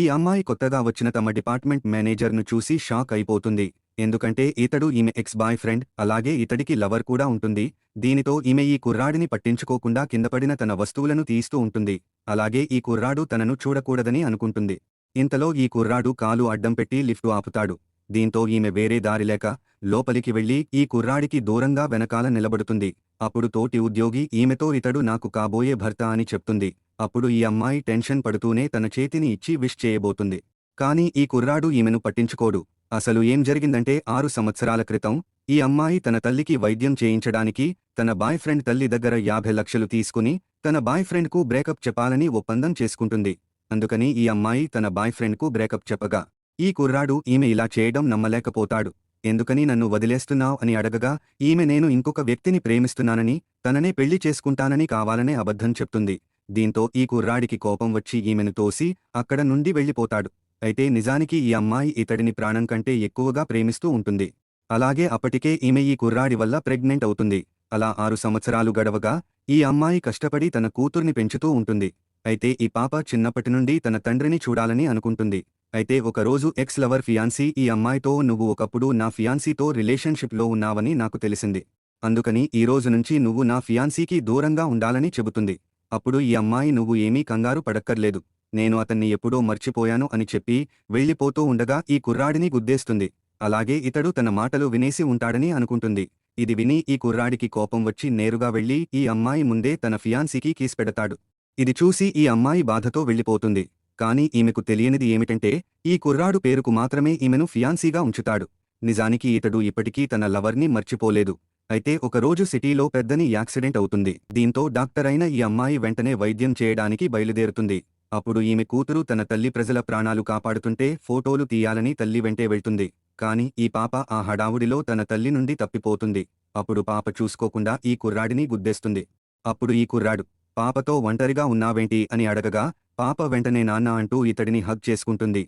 ఈ అమ్మాయి కొత్తగా వచ్చిన తమ డిపార్ట్మెంట్ మేనేజర్ను చూసి షాక్ అయిపోతుంది. ఎందుకంటే ఇతడు ఈమె ఎక్స్ బాయ్ ఫ్రెండ్ అలాగే ఇతడికి లవర్ కూడా ఉంటుంది. దీనితో ఈమె ఈ కుర్రాడిని పట్టించుకోకుండా కిందపడిన తన వస్తువులను తీస్తూ ఉంటుంది. అలాగే ఈ కుర్రాడు తనను చూడకూడదని అనుకుంటుంది. ఇంతలో ఈ కుర్రాడు కాలు అడ్డం పెట్టి లిఫ్టు ఆపుతాడు. దీంతో ఈమె వేరే దారిలేక లోపలికి వెళ్ళి ఈ కుర్రాడికి దూరంగా వెనకాల నిలబడుతుంది. అప్పుడు తోటి ఉద్యోగి ఈమెతో ఇతడు నాకు కాబోయే భర్త అని చెప్తుంది. అప్పుడు ఈ అమ్మాయి టెన్షన్ పడుతూనే తన చేతిని ఇచ్చి విష్ చేయబోతుంది. కానీ ఈ కుర్రాడు ఈమెను పట్టించుకోడు. అసలు ఏం జరిగిందంటే ఆరు సంవత్సరాల క్రితం ఈ అమ్మాయి తన తల్లికి వైద్యం చేయించడానికి తన బాయ్ ఫ్రెండ్ తల్లి దగ్గర యాభై లక్షలు తీసుకుని తన బాయ్ ఫ్రెండ్కు బ్రేకప్ చెప్పాలని ఒప్పందం చేసుకుంటుంది. అందుకని ఈ అమ్మాయి తన బాయ్ ఫ్రెండ్కు బ్రేకప్ చెప్పగా ఈ కుర్రాడు ఈమె ఇలా చేయడం నమ్మలేకపోతాడు. ఎందుకని నన్ను వదిలేస్తున్నావ్ అని అడగగా ఈమె నేను ఇంకొక వ్యక్తిని ప్రేమిస్తున్నానని తననే పెళ్ళి చేసుకుంటానని కావాలనే అబద్ధం చెప్తుంది. దీంతో ఈ కుర్రాడికి కోపం వచ్చి ఈమెను తోసి అక్కడ నుండి వెళ్ళిపోతాడు. అయితే నిజానికి ఈ అమ్మాయి ఇతడిని ప్రాణం కంటే ఎక్కువగా ప్రేమిస్తూ ఉంటుంది. అలాగే అప్పటికే ఈమె ఈ కుర్రాడి వల్ల ప్రెగ్నెంట్ అవుతుంది. అలా ఆరు సంవత్సరాలు గడవగా ఈ అమ్మాయి కష్టపడి తన కూతుర్ని పెంచుతూ ఉంటుంది. అయితే ఈ పాప చిన్నప్పటి నుండి తన తండ్రిని చూడాలని అనుకుంటుంది. అయితే ఒకరోజు ఎక్స్ లవర్ ఫియాన్సీ ఈ అమ్మాయితో నువ్వు ఒకప్పుడు నా ఫియాన్సీతో రిలేషన్షిప్లో ఉన్నావని నాకు తెలిసింది. అందుకని ఈ రోజు నుంచి నువ్వు నా ఫియాన్సీకి దూరంగా ఉండాలని చెబుతుంది. అప్పుడు ఈ అమ్మాయి నువ్వు ఏమీ కంగారు పడక్కర్లేదు. నేను అతన్ని ఎప్పుడో మర్చిపోయాను అని చెప్పి వెళ్ళిపోతూ ఉండగా ఈ కుర్రాడిని గుద్దేస్తుంది. అలాగే ఇతడు తన మాటలు వినేసి ఉంటాడని అనుకుంటుంది. ఇది విని ఈ కుర్రాడికి కోపం వచ్చి నేరుగా వెళ్ళి ఈ అమ్మాయి ముందే తన ఫియాన్సీకి కీస్ పెడతాడు. ఇది చూసి ఈ అమ్మాయి బాధతో వెళ్ళిపోతుంది. కాని ఈమెకు తెలియనిది ఏమిటంటే ఈ కుర్రాడు పేరుకు మాత్రమే ఈమెను ఫియాన్సీగా ఉంచుతాడు. నిజానికి ఇతడు ఇప్పటికీ తన లవర్ని మర్చిపోలేదు. అయితే ఒకరోజు సిటీలో పెద్దని యాక్సిడెంట్ అవుతుంది. దీంతో డాక్టర్ అయిన ఈ అమ్మాయి వెంటనే వైద్యం చేయడానికి బయలుదేరుతుంది. అప్పుడు ఈమె కూతురు తన తల్లి ప్రజల ప్రాణాలు కాపాడుతుంటే ఫోటోలు తీయాలని తల్లి వెంటే వెళ్తుంది. కాని ఈ పాప ఆ హడావుడిలో తన తల్లి నుండి తప్పిపోతుంది. అప్పుడు పాప చూసుకోకుండా ఈ కుర్రాడిని గుద్దేస్తుంది. అప్పుడు ఈ కుర్రాడు పాపతో ఒంటరిగా ఉన్నావేంటి? అని అడగగా పాప వెంటనే నాన్న అంటూ ఇతడిని హగ్ చేసుకుంటుంది.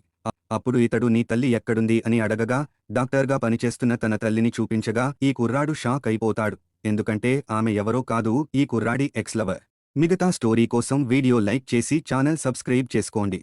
అప్పుడు ఇతడు నీ తల్లి ఎక్కడుంది? అని అడగగా డాక్టర్గా పనిచేస్తున్న తన తల్లిని చూపించగా ఈ కుర్రాడు షాక్ అయిపోతాడు. ఎందుకంటే ఆమె ఎవరో కాదు ఈ కుర్రాడి ఎక్స్ లవర్. మిగతా స్టోరీ కోసం వీడియో లైక్ చేసి ఛానల్ సబ్స్క్రైబ్ చేసుకోండి.